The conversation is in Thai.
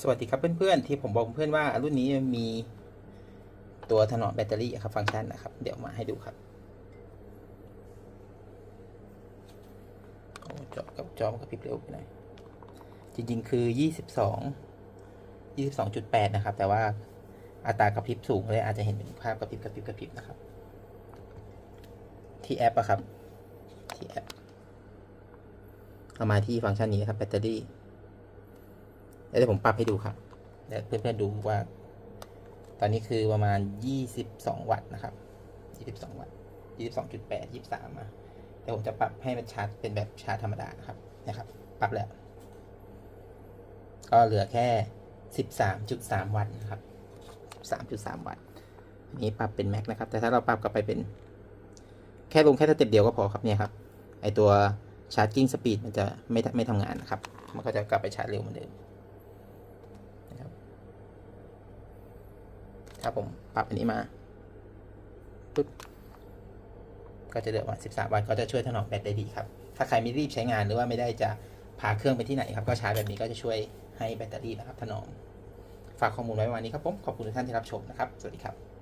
สวัสดีครับเพื่อนๆที่ผมบอกเพื่อนว่ารุ่นนี้มีตัวถนอมแบตเตอรี่ครับฟังก์ชันนะครับ เดี๋ยวมาให้ดูครับโอ้จอกับจอมกระพริบเร็วไปหน่อยจริงๆ คือยี่สิบสองยี่สิบสองจุดแปดนะครับ แต่ว่าอัตรากระพริบสูงเลยอาจจะเห็นเป็นภาพกระพริบกระพริบกระพริบนะครับ ที่แอปอะครับ ที่แอปเอามาที่ฟังก์ชันนี้ครับแบตเตอรี่ เดี๋ยวผมปรับให้ดูครับเดี๋ยวเพื่อนๆดูว่า ตอนนี้คือประมาณ 22 วัตต์นะครับ 22 วัตต์22.8 23มาเดี๋ยวผมจะปรับให้มันชาร์จเป็นแบบชาร์จธรรมดานะครับนะครับ ปรับแล้ว ก็เหลือแค่ 13.3 วัตต์นะครับ 13.3 วัตต์อันนี้ปรับเป็นแม็กนะครับ แต่ถ้าเราปรับกลับไปเป็น แค่ลงแค่สเต็ปเดียวก็พอครับเนี่ยครับ ไอตัวชาร์จกิ้งสปีดมันจะไม่ไม่ทำงานนะครับ มันก็จะกลับไปชาร์จเร็วเหมือนเดิม นะครับ ถ้าผมปรับอันนี้มาปุ๊บก็จะเดือมา13 วันก็จะช่วยถนอมแบตได้ดีครับ ถ้าใครไม่รีบใช้งานหรือว่าไม่ได้จะพาเครื่องไปที่ไหนครับ ก็ใช้แบบนี้ก็จะช่วยให้แบตเตอรี่นะครับถนอม ฝากข้อมูลไว้วันนี้ครับผม ขอบคุณทุกท่านที่รับชมนะครับ สวัสดีครับ